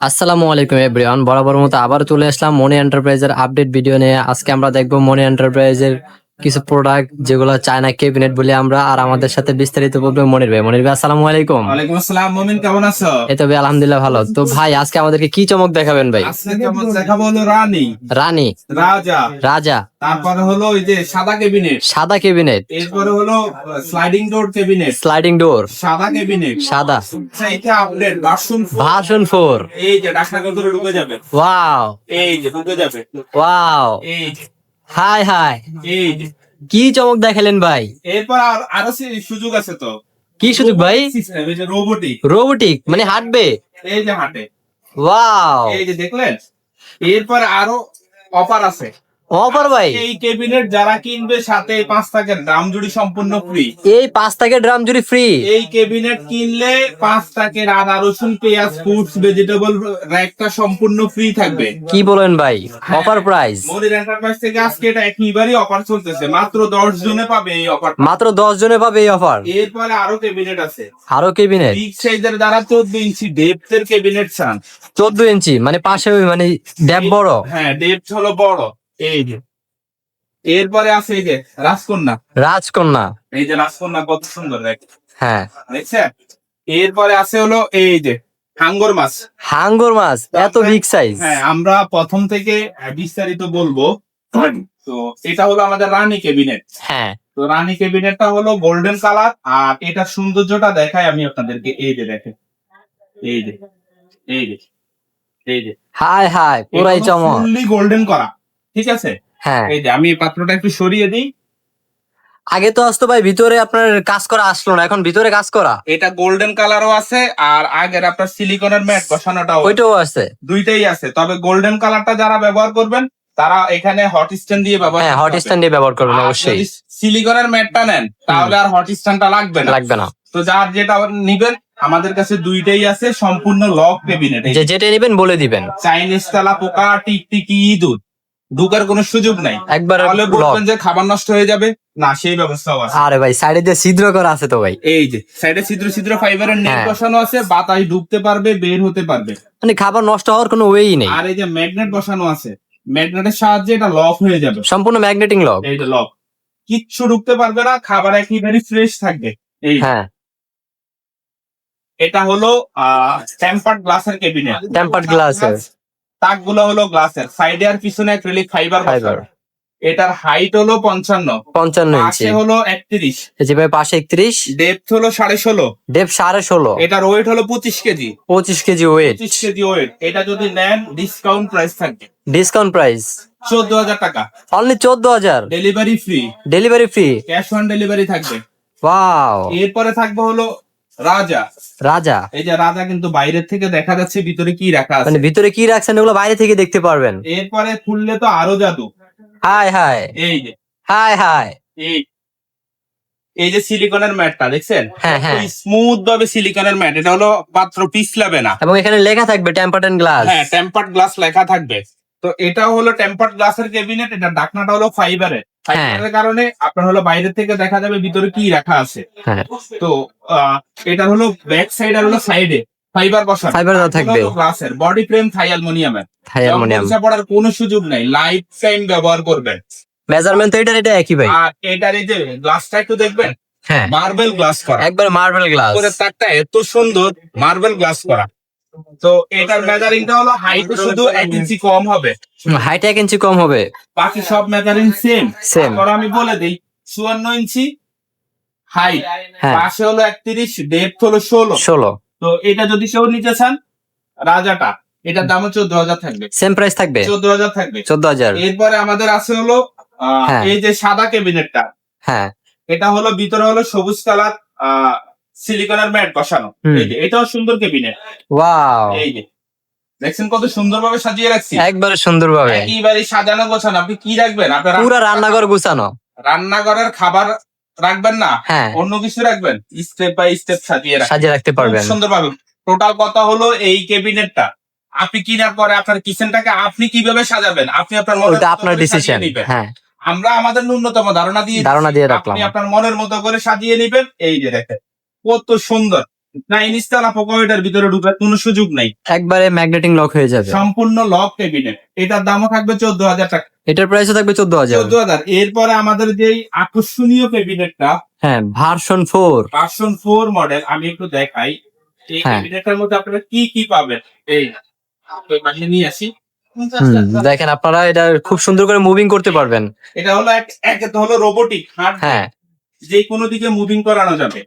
আসসালামু আলাইকুম এভরিওয়ান। বরাবর মতো আবার চলে আসলাম মনি এন্টারপ্রাইজের আপডেট ভিডিও নিয়ে। আজকে আমরা দেখব মনি এন্টারপ্রাইজের কিছু প্রোডাক্ট যেগুলো চায়না ক্যাবিনেট বলে আমরা আর আমাদের সাথে বিস্তারিত বলবে মনির ভাই। মনির ভাই আসসালামু আলাইকুম। ওয়ালাইকুম আসসালাম মমিন কেমন আছো? এই তো ভাই আলহামদুলিল্লাহ ভালো। তো ভাই আজকে আমাদেরকে কি চমক দেখাবেন ভাই? আজকে কেমন দেখাবো হলো রানী। রানী। রাজা। রাজা। তারপরে হলো ওই যে সাদা ক্যাবিনেট সাদা ক্যাবিনেট এরপরে হলো sliding door cabinet sliding door সাদা ক্যাবিনেট সাদা। এইটা আপডেট ভার্সন ভার্সন ফোর এই যে ডাকনা কতরে ঢুকে যাবে। ওয়াও এই যে ঢুকে যাবে। ওয়াও এই হাই হাই। এই কি চমক দেখালেন ভাই? এরপর আর আরও সুযোগ আছে তো। কি সুযোগ ভাই? রোবটিক রোবটিক রোবোটিক রোবোটিক মানে হাঁটবে? এই যে হাঁটে। ওয়াও এই যে দেখলেন? এরপর আরও অফার আছে। অফার ভাই। এই ক্যাবিনেট যারা কিনবে সাথে পাঁচ টাকার দাম জুড়ি সম্পূর্ণ ফ্রি এই পাঁচ টাকার ড্রাম জুড়ি ফ্রি এই ক্যাবিনেট কিনলে পাঁচ টাকার আদা রসুন পেঁয়াজ ফ্রুটস ভেজিটেবল র্যাকটা সম্পূর্ণ ফ্রি থাকবে। কি বলেন ভাই? অফার প্রাইস এন্টারপ্রাইজ থেকে আজকে এটা একেবারেই অফার চলতেছে। মাত্র দশ জনে পাবে এই অফার মাত্র দশ জনে পাবে এই অফার এরপরে আরও ক্যাবিনেট আছে। আরও কেবিনেট বিগ সাইজের দ্বারা চোদ্দ ইঞ্চি ডেপথের ক্যাবিনেট চান। চোদ্দ ইঞ্চি মানে পাশে মানে ড্যাব বড়। হ্যাঁ ডেপথ হলো বড়। এই যে এরপরে আছে এই যে রাজকন্যা। রাজকন্যা। এই যে রাজকন্যা কত সুন্দর দেখ। হ্যাঁ। দেখছেন? এরপরে আছে হলো এই যে হাঙ্গর মাছ। হাঙ্গর মাছ এত বিগ সাইজ হ্যাঁ আমরা প্রথম থেকে বিস্তারিত বলব। তো এটা হলো আমাদের রানী ক্যাবিনেট। হ্যাঁ। তো রানী ক্যাবিনেটটা হলো গোল্ডেন কালার আর এটার সৌন্দর্যটা দেখাই আমি আপনাদেরকে। এই যে দেখেন। এই যে এই যে এই যে। হাই হাই পুরাই চমক। ফুললি গোল্ডেন করা। ঠিক আছে? হ্যাঁ। এই যে আমি পাত্রটা একটু সরিয়ে দিই। আগে তো আসতো ভাই ভিতরে আপনার কাজ করা আসলো না এখন ভিতরে কাজ করা। এটা গোল্ডেন কালারও আছে আর আগের আপনার সিলিকনের ম্যাট বসানোটাও। ওইটাও আছে। দুইটাই আছে তবে গোল্ডেন কালারটা যারা ব্যবহার করবেন তারা এখানে হট স্ট্যান্ড দিয়ে ব্যবহার হ্যাঁ হট। স্ট্যান্ড দিয়ে ব্যবহার করবেন অবশ্যই। সিলিকনের ম্যাটটা নেন তাহলে আর হট স্ট্যান্ডটা লাগবে না। লাগবে না। তো যার যেটা নিবেন আমাদের কাছে দুইটাই আছে সম্পূর্ণ লক ক্যাবিনেট যেটা নেবেন বলে দিবেন। চাইনিজ তেলা পোকা টিকটিকি ইঁদুর। ঢুকার কোনো সুযোগ নাই। একবার তাহলে বলবেন যে খাবার নষ্ট হয়ে যাবে না সেই ব্যবস্থাও আছে। আরে ভাই সাইডে যে ছিদ্র করা আছে তো ভাই। এই যে সাইডে ছিদ্র ছিদ্র ফাইবারের নেট হ্যাঁ। বসানো আছে বাতাস ঢুকতে পারবে বের হতে পারবে। মানে খাবার নষ্ট হওয়ার কোনো ওয়েই নেই। আর এই যে ম্যাগনেট বসানো আছে ম্যাগনেটের সাহায্যে এটা লক হয়ে যাবে। সম্পূর্ণ ম্যাগনেটিং লক এই যে লক কিচ্ছু ঢুকতে পারবে না খাবার একেবারে ফ্রেশ থাকবে। এই হ্যাঁ। এটা হলো টেম্পার্ড গ্লাসের ক্যাবিনেট টেম্পার্ড গ্লাসের তাকগুলো হলো গ্লাসের। সাইডে আর পিছনে অ্যাক্রিলিক ফাইবার ফাইবার এটার হাইট হলো পঞ্চান্ন। পঞ্চান্ন ইঞ্চি পাশে হলো একত্রিশ। এই যে ভাই পাশে একত্রিশ। ডেপথ হলো সাড়ে ষোলো। ডেপ সাড়ে ষোলো। এটার ওয়েট হলো পঁচিশ কেজি। পঁচিশ কেজি ওয়েট পঁচিশ কেজি ওয়েট এটা যদি নেন ডিসকাউন্ট প্রাইস থাকবে। ডিসকাউন্ট প্রাইস চোদ্দ হাজার টাকা। অনলি চোদ্দ হাজার। Delivery free delivery free cash on delivery থাকবে। ওয়াও এরপরে থাকবে হলো রাজা। রাজা। এই যে রাজা কিন্তু বাইরের থেকে দেখা যাচ্ছে ভিতরে কি রাখা আছে? মানে ভিতরে কি রাখছেন ওগুলো বাইরে থেকে দেখতে পারবেন। এরপরে খুললে তো আরও জাদু। হাই হাই এই যে। হাই হাই এই। এই যে সিলিকনের ম্যাটটা দেখছেন? হ্যাঁ হ্যাঁ। স্মুথ ভাবে সিলিকনের ম্যাট। এটা হলো মাত্র পিছলাবে না। এবং এখানে লেখা থাকবে টেম্পার্ট গ্লাস হ্যাঁ টেম্পার্ড গ্লাস লেখা থাকবে। তো এটাও হলো টেম্পার্ড গ্লাসের ক্যাবিনেট এটা ডাকনাটা হলো ফাইবারের ফাইবারের কারণে আপনার হলো বাইরে থেকে দেখা যাবে ভিতরে কি রাখা আছে। হ্যাঁ। তো এটা হলো ব্যাক সাইড আর হলো সাইডে ফাইবার বসানো। ফাইবার দেওয়া থাকবে। গ্লাসের বডি ফ্রেম থাই অ্যালুমিনিয়ামের অ্যালুমিনিয়াম পড়ার কোনো সুযোগ নাই লাইফ টাইম ব্যবহার করবেন। মেজারমেন্ট তো এটার এটা একই ভাই। আর এটার এই যে গ্লাসটা একটু দেখবেন হ্যাঁ। মার্বেল গ্লাস করা। একবার মার্বেল গ্লাস। তাকটা এত সুন্দর মার্বেল গ্লাস করা। তো এটার মেজারিংটা হলো হাইট শুধু এক ইঞ্চি কম হবে। হাইট এক ইঞ্চি কম হবে। বাকি সব মেজারিং সেম. তারপর আমি বলে দিই চুয়ান্ন ইঞ্চি হাইট হ্যাঁ। পাশে হলো একত্রিশ ডেপথ হলো ষোলো। ষোলো। তো এটা যদি কেউ নিতে চান রাজাটা এটার দাম চোদ্দ হাজার থাকবে। সেম প্রাইস থাকবে? চোদ্দ হাজার থাকবে। চোদ্দ হাজার। এরপরে আমাদের আছে হলো আহ, হ্যাঁ। এই যে সাদা ক্যাবিনেটটা হ্যাঁ। এটা হলো ভিতরে হলো সবুজ কালার সিলিকনের ম্যাট বসানো। এই যে এটাও সুন্দর কেবিনেট ওয়াও। এই যে দেখছেন কত সুন্দরভাবে সাজিয়ে রাখছি? একবারে সুন্দর ভাবে একেবারে সাজানো গোছানো। আপনি কি রাখবেন? আপনার পুরা রান্নাঘর গোছানো। রান্নাঘরের খাবার রাখবেন না? হ্যাঁ। অন্য কিছু রাখবেন? স্টেপ বাই স্টেপ সাজিয়ে সাজিয়ে রাখতে পারবেন। সুন্দরভাবে। টোটাল কথা হলো এই ক্যাবিনেটটা। আপনি কিনার পরে আপনার কিচেনটাকে আপনি কীভাবে সাজাবেন? আপনি আপনার ওটা আপনার ডিসিশন হ্যাঁ। আমরা আমাদের ন্যূনতম ধারণা দিয়ে ধারণা দিয়ে রাখলাম। আপনি আপনার মনের মতো করে সাজিয়ে নেবেন। এই যে দেখেন। কত সুন্দর। চাইনিজ তালা পোকা ভিতরে ঢুকার কোনো সুযোগ নাই। একবারে ম্যাগনেটিং লক হয়ে যাবে। সম্পূর্ণ লক ক্যাবিনেট এটার দামও থাকবে চোদ্দ হাজার টাকা। এটার প্রাইসও থাকবে চোদ্দ হাজার চোদ্দ হাজার এরপরে আমাদের যে আকর্ষণীয় ক্যাবিনেটটা হ্যাঁ version four version four model আমি একটু দেখাই। এই। ক্যাবিনেটটার মধ্যে আপনারা কি কি পাবেন? এই ওই নিয়ে আসি। দেখেন আপনারা এটা খুব সুন্দর করে মুভিং করতে পারবেন। এটা হলো এক হলো রোবোটিক হ্যাঁ। যে কোনো দিকে মুভিং করানো যাবে।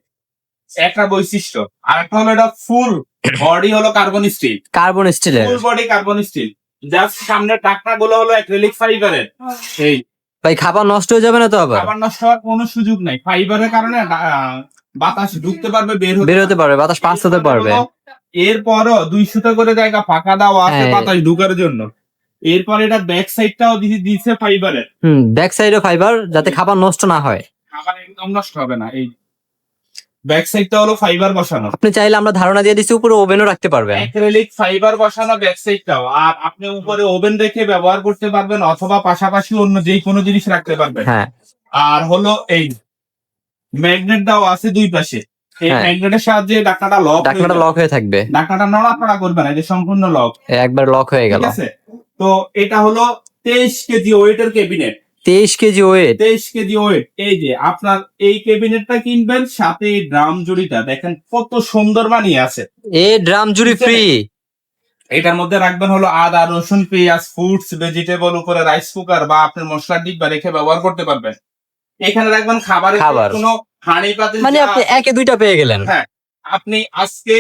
একটা বৈশিষ্ট্য। আর একটা হলো এটা ফুল বডি হলো কার্বন স্টিল কার্বন স্টিলের full body carbon steel just সামনে টাকনা গুলো হলো অ্যাক্রিলিক ফাইবারের এই ভাই খাবার নষ্ট হয়ে যাবে না তো আবার? খাবার নষ্ট হওয়ার কোনো সুযোগ নাই। ফাইবারের কারণে বাতাস ঢুকতে পারবে বের হতে বের হতে পারবে বাতাস পাস হতে পারবে। এরপরও দুই সুতা করে জায়গা ফাঁকা দেওয়া আছে হ্যাঁ। বাতাস ঢুকার জন্য। এরপর এটা ব্যাক সাইডটাও দিচ্ছে ফাইবারের হুম ব্যাক সাইডও ফাইবার যাতে খাবার নষ্ট না হয়। খাবার একদম নষ্ট হবে না। এই ব্যাক সাইডটা হলো ফাইবার বসানো। আপনি চাইলে আমরা ধারণা দিয়ে দিচ্ছি উপরে ওভেনও রাখতে পারবেন। অ্যাক্রিলিক ফাইবার বসানো ব্যাক সাইডটাও। আর আপনি উপরে ওভেন রেখে ব্যবহার করতে পারবেন অথবা পাশাপাশি অন্য যে কোনো জিনিস রাখতে পারবেন। হ্যাঁ। আর হলো এই ম্যাগনেট দাও আছে দুই পাশে। এই। ম্যাগনেটের সাহায্যে ডাকনাটা লক লক হয়ে থাকবে। ডাকনাটা নড়াচড়া করবে না এটা সম্পূর্ণ লক একবার লক হয়ে গেল। ঠিক আছে? তো এটা হলো তেইশ কেজি ওয়েটের ক্যাবিনেট তেইশ কেজি ওয়েট তেইশ কেজি ওয়েট এই যে আপনার এই ক্যাবিনেটটা কিনবেন সাথে এই ড্রাম জুড়িটা। দেখেন কত সুন্দর বানিয়ে আছে। এ ড্রাম জুড়ি ফ্রি এটার মধ্যে রাখবেন হলো আদা রসুন পেঁয়াজ ফ্রুটস ভেজিটেবল উপরে রাইস কুকার বা আপনি মশলার ডিব্বা রেখে ব্যবহার করতে পারবেন। এখানে রাখবেন খাবারের খাবার। কোনো হাঁড়ি পাতিল মানে আপনি একে দুইটা পেয়ে গেলেন। হ্যাঁ। আপনি আজকে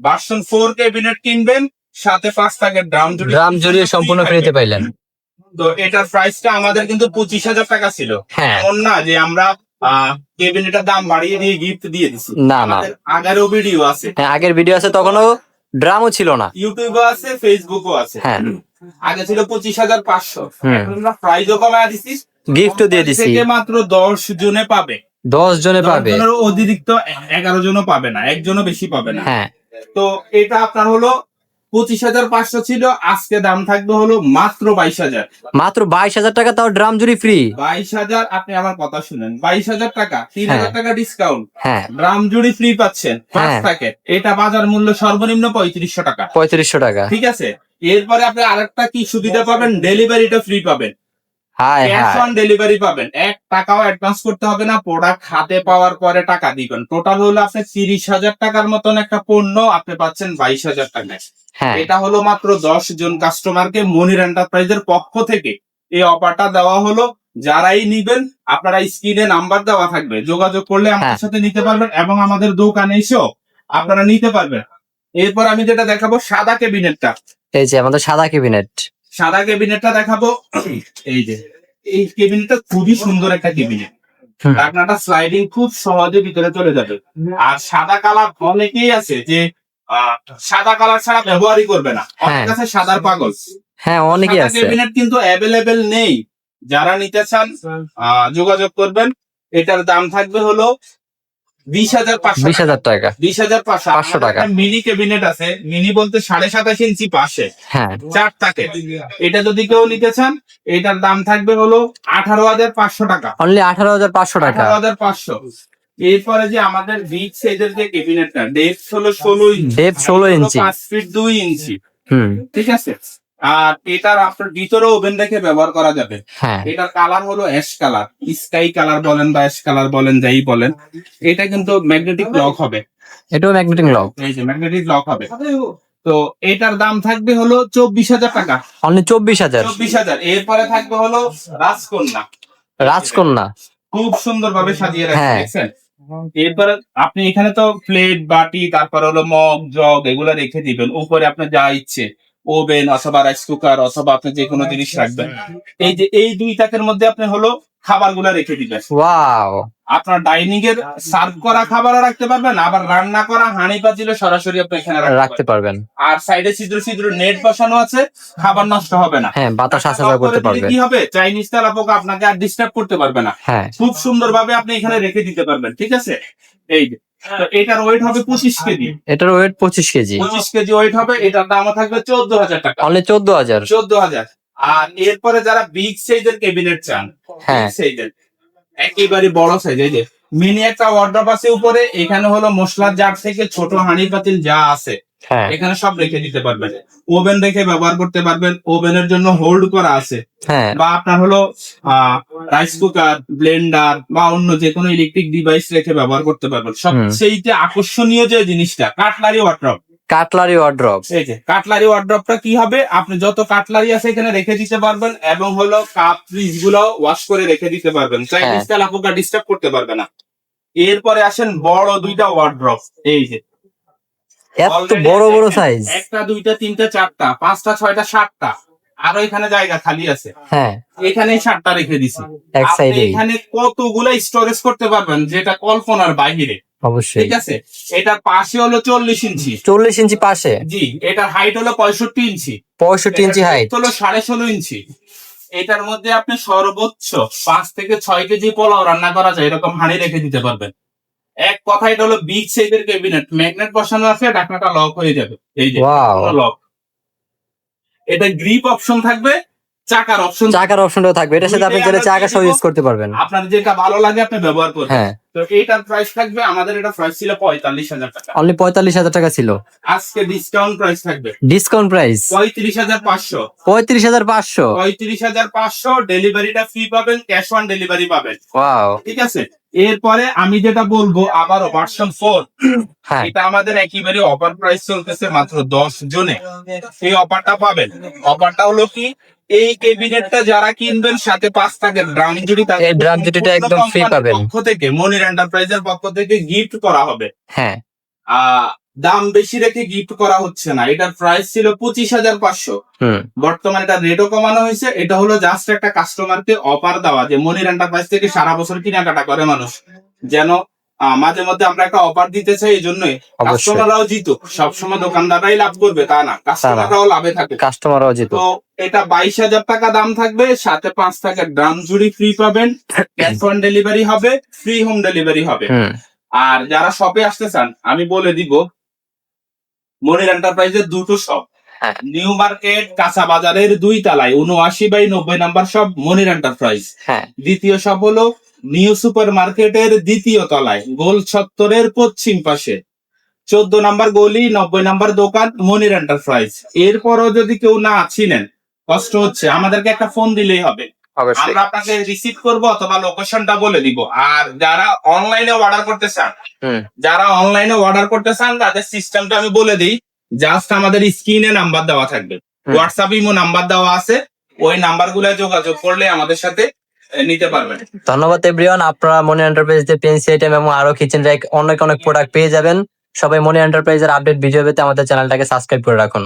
ভার্সন ফোর ক্যাবিনেট কিনবেন সাথে পাঁচ টাকার ড্রাম জুড়ি ড্রাম জড়িয়ে সম্পূর্ণ ফ্রিতে পাইলেন। তো এটার প্রাইসটা আমাদের কিন্তু পঁচিশ হাজার টাকা ছিল। হ্যাঁ। এমন না যে আমরা কেবিনেটের দাম বাড়িয়ে দিয়ে গিফট দিয়ে দিছি। না না। আগেরও ভিডিও আছে। হ্যাঁ আগের ভিডিও আছে তখনও ড্রামও ছিল না। ইউটিউবও আছে ফেসবুকও আছে। হ্যাঁ। আগে ছিল পঁচিশ হাজার পাঁচশো। প্রাইজও কমায় দিছি। গিফটও দিয়ে দিছি। থেকে মাত্র দশ জনে পাবে। দশ জনে পাবে। অতিরিক্ত এগারো জনও পাবে না একজনও বেশি পাবে না। হ্যাঁ। তো এটা আপনার হলো পঁচিশ হাজার পাঁচশো ছিল আজকে দাম থাকবে হলো মাত্র বাইশ হাজার। মাত্র বাইশ হাজার টাকা তাও ড্রাম জুড়ি ফ্রি বাইশ হাজার আপনি আমার কথা শুনেন বাইশ হাজার টাকা তিন হাজার হ্যাঁ। টাকা ডিসকাউন্ট হ্যাঁ। গ্রাম জুড়ি ফ্রি পাচ্ছেন পাঁচ। প্যাকেট এটা বাজার মূল্য সর্বনিম্ন পঁয়ত্রিশশো টাকা। পঁয়ত্রিশশো টাকা। ঠিক আছে? এরপরে আপনি আরেকটা কি সুবিধা পাবেন? ডেলিভারিটা ফ্রি পাবেন। ক্যাশ অন ডেলিভারি পাবেন। এক টাকাও অ্যাডভান্স করতে হবে না প্রোডাক্ট হাতে পাওয়ার পরে টাকা দিবেন। টোটাল হলো আপনি তিরিশ হাজার টাকার মতন একটা পণ্য আপনি পাচ্ছেন বাইশ হাজার টাকায়। হ্যাঁ। এটা হলো মাত্র দশ জন কাস্টমারকে মনির এন্টারপ্রাইজের পক্ষ থেকে এই অফারটা দেওয়া হলো। যারাই নিবেন আপনারা স্ক্রিনে নাম্বার দেওয়া থাকবে। যোগাযোগ করলে আমাদের হ্যাঁ। সাথে নিতে পারবেন এবং আমাদের দোকানে এসেও আপনারা নিতে পারবেন। এরপর আমি যেটা দেখাবো সাদা ক্যাবিনেটটা এই যে আমাদের সাদা ক্যাবিনেট সাদা ক্যাবিনেটটা দেখাবো। এই যে এই ক্যাবিনেটটা খুবই সুন্দর একটা ক্যাবিনেট। হুম। ঢাকনাটা স্লাইডিং খুব সহজে ভিতরে চলে যাবে। আর সাদা কালার অনেকেই আছে যে আহ, সাদা কালার ছাড়া ব্যবহারই করবে না। অনেক হ্যাঁ। আছে সাদার পাগল। হ্যাঁ অনেকেই আছে। ক্যাবিনেট কিন্তু অ্যাভেলেবেল নেই। যারা নিতে চান আহ, যোগাযোগ করবেন। এটার দাম থাকবে হলো বিশ হাজার পাঁচশো বিশ হাজার টাকা। বিশ হাজার পাঁচশো। 500 টাকা। মিনি ক্যাবিনেট আছে মিনি বলতে সাড়ে সাতাশ ইঞ্চি পাশে। হ্যাঁ। চার থাকে এটা যদি কেউ নিতে চান এটার দাম থাকবে হলো আঠারো হাজার পাঁচশো টাকা। অনলি আঠারো হাজার পাঁচশো টাকা। আঠারো হাজার পাঁচশো। এরপরে যে আমাদের বিগ সাইজের যে ক্যাবিনেটটা ডেপথ হলো ষোলো ইঞ্চি 16 ইঞ্চি। পাঁচ ফিট দুই ইঞ্চি হুম। ঠিক আছে? আর এটার আপনার ভিতরে ওভেন রেখে ব্যবহার করা যাবে। হ্যাঁ। এটার কালার হলো অ্যাশ কালার স্কাই কালার বলেন বা অ্যাশ কালার বলেন যাই বলেন এটা কিন্তু ম্যাগনেটিক লক হবে। এটাও ম্যাগনেটিং লক এই যে ম্যাগনেটিক লক হবে। তো এটার দাম থাকবে হলো চব্বিশ হাজার টাকা। অনলি চব্বিশ হাজার। চব্বিশ হাজার। এরপরে থাকবে হলো রাজকন্যা। রাজকন্যা। খুব সুন্দর ভাবে সাজিয়ে রাখছে হ্যাঁ। দেখছেন? এরপরে আপনি এখানে তো প্লেট বাটি তারপর হলো মগ জগ এগুলো রেখে দিবেন। উপরে আপনার যা ইচ্ছে। ওভেন অথবা রাইস কুকার অথবা আপনি যে কোনো জিনিস রাখবেন। এই যে এই দুই তাকের মধ্যে আপনি হলো খাবারগুলা রেখে দিবেন। ওয়াও। আপনার ডাইনিং এর সার্ভ করা খাবারও রাখতে পারবেন আবার রান্না করা হাঁড়ি পাতিলে সরাসরি আপনি এখানে রাখতে পারবেন। আর সাইডে ছিদ্র ছিদ্র নেট বসানো আছে খাবার নষ্ট হবে না। হ্যাঁ বাতাস আসা যাওয়া করতে পারবে। কি হবে? চাইনিজ তেলা পোকা আপনাকে আর ডিস্টার্ব করতে পারবে না। হ্যাঁ। খুব সুন্দর ভাবে আপনি এখানে রেখে দিতে পারবেন ঠিক আছে? এই যে তো এটার ওয়েট হবে পঁচিশ কেজি। এটার ওয়েট পঁচিশ কেজি। পঁচিশ কেজি ওয়েট হবে এটার দাম থাকবে চোদ্দ হাজার টাকা। অনলি চোদ্দ হাজার। চোদ্দ হাজার। আর এরপরে যারা বিগ সাইজের ক্যাবিনেট চান হ্যাঁ। বিগ সাইজের একেবারে বড় সাইজ এই যে মিনি একটা ওয়ার্ড্রপ আছে উপরে এখানে হলো মশলার জার থেকে ছোট হাঁড়ি পাতিল যা আছে হ্যাঁ। এখানে সব রেখে দিতে পারবেন। ওভেন রেখে ব্যবহার করতে পারবেন ওভেনের জন্য হোল্ড করা আছে। হ্যাঁ। বা আপনার হলো রাইস কুকার ব্লেন্ডার বা অন্য যে কোনো ইলেকট্রিক ডিভাইস রেখে ব্যবহার করতে পারবেন। সবচেয়ে আকর্ষণীয় যে জিনিসটা কাটলারি ওয়ার্ড্রপ কাটলারি ওয়ার্ড্রপ এই যে কাটলারি ওয়ার্ড্রপটা কি হবে? আপনি যত কাটলারি আছে এখানে রেখে দিতে পারবেন এবং হলো কাপ ফ্রিজগুলো ওয়াশ করে রেখে দিতে পারবেন। চাইনিজ হ্যাঁ। তেলা ডিস্টার্ব করতে পারবে না। এরপরে আসেন বড় দুইটা ওয়ার্ড্রপ এই যে। এত বড় বড় সাইজ একটা দুইটা তিনটা চারটা পাঁচটা ছয়টা সাতটা। আরও এখানে জায়গা খালি আছে। হ্যাঁ। এখানে সাতটা রেখে দিছি। এখানে কতগুলা স্টোরেজ করতে পারবেন যেটা কল্পনার বাইরে অবশ্যই। ঠিক আছে? এটার পাশে হলো চল্লিশ ইঞ্চি। চল্লিশ ইঞ্চি পাশে? জি এটার হাইট হলো পঁয়ষট্টি ইঞ্চি। পঁয়ষট্টি ইঞ্চি হাইট হলো সাড়ে ষোলো ইঞ্চি। এটার মধ্যে আপনি সর্বোচ্চ পাঁচ থেকে ছয় কেজি পোলাও রান্না করা যায় এরকম হাঁড়ি রেখে দিতে পারবেন। এক কথা এটা হলো বিগ সাইজের ক্যাবিনেট ম্যাগনেট বসানো আছে ঢাকনাটা লক হয়ে যাবে। এই যে লক এটা গ্রিপ অপশন থাকবে চাকার অপশন চাকার অপশনটাও থাকবে। এটার সাথে আপনি চাইলে চাকা সহ ইউজ করতে পারবেন। আপনার যেটা ভালো লাগে আপনি ব্যবহার করবেন। হ্যাঁ। তো এটার প্রাইস থাকবে আমাদের এটা প্রাইস ছিল পঁয়তাল্লিশ হাজার টাকা। অনলি পঁয়তাল্লিশ হাজার টাকা ছিল। আজকে ডিসকাউন্ট প্রাইস থাকবে। ডিসকাউন্ট প্রাইস পঁয়ত্রিশ হাজার পাঁচশো। পঁয়ত্রিশ হাজার পাঁচশো। পঁয়ত্রিশ হাজার পাঁচশো ডেলিভারিটা ফ্রি পাবেন ক্যাশ অন ডেলিভারি পাবেন। ওয়াও ঠিক আছে? এরপরে আমি যেটা বলব আবারও ভার্সন ফোর হ্যাঁ। এটা আমাদের একেবারে অফার প্রাইস চলতেছে মাত্র দশ জনে। এই অফারটা পাবেন। অফারটা হলো কি এই ক্যাবিনেটটা যারা কিনবেন সাথে পাঁচ টাকা ড্রাম জুড়ি এই ড্রাম জুড়িটা একদম ফ্রি পাবেন। পক্ষ থেকে মনির এন্টারপ্রাইজের পক্ষ থেকে গিফট করা হবে। হ্যাঁ। দাম বেশি রেখে গিফট করা হচ্ছে না। এটার প্রাইস ছিল পঁচিশ হাজার পাঁচশো। বর্তমানে এটা রেটও কমানো হয়েছে। এটা হলো জাস্ট একটা কাস্টমারকে অফার দেওয়া যে মনির এন্টারপ্রাইজ থেকে সারা বছর কেনাকাটা করে মানুষ। যেন মাঝে মধ্যে আমরা একটা অফার দিতে চাই এই জন্যই কাস্টমাররাও জিতো সবসময় দোকানদাররাই লাভ করবে তা না। কাস্টমাররাও লাভে থাকে। কাস্টমারও যেত তো এটা বাইশ হাজার টাকা দাম থাকবে সাথে পাঁচ টাকার ড্রাম জুড়ি ফ্রি পাবেন। ক্যাশ অন ডেলিভারি হবে ফ্রি হোম ডেলিভারি হবে। আর যারা শপে আসতে চান আমি বলে দিব মনির এন্টারপ্রাইজের দুটো শপ। নিউ মার্কেট কাঁচা বাজারের দুই তলায়। উনআশি বাই নব্বই নাম্বার শপ মনির এন্টারপ্রাইজ হ্যাঁ। দ্বিতীয় শপ হলো নিউ সুপার মার্কেটের দ্বিতীয় তলায় গোল ছত্তরের পশ্চিম পাশে। চোদ্দ নাম্বার গলি নব্বই নাম্বার দোকান মনির এন্টারপ্রাইজ এরপরও যদি কেউ না চিনেন কষ্ট হচ্ছে। আমাদেরকে একটা ফোন দিলেই হবে। অবশ্যই। আমরা আপনাকে রিসিভ করব অথবা লোকেশনটা বলে দিব। আর যারা অনলাইনে অর্ডার করতে চান যারা অনলাইনে অর্ডার করতে চান তাদের সিস্টেমটা আমি বলে দিই। জাস্ট আমাদের স্ক্রিনে নাম্বার দেওয়া থাকবে। হোয়াটসঅ্যাপ ইমো নাম্বার দেওয়া আছে। ওই নাম্বারগুলো যোগাযোগ করলে আমাদের সাথে নিতে পারবেন। ধন্যবাদ এভরিওয়ান আপনারা মনি এন্টারপ্রাইজ যে পেন্সি আইটেম এবং আরও কিচেন র্যাক অনেক অনেক প্রোডাক্ট পেয়ে যাবেন। সবাই মনি এন্টারপ্রাইজের আপডেট ভিডিও পেতে আমাদের চ্যানেলটাকে সাবস্ক্রাইব করে রাখুন।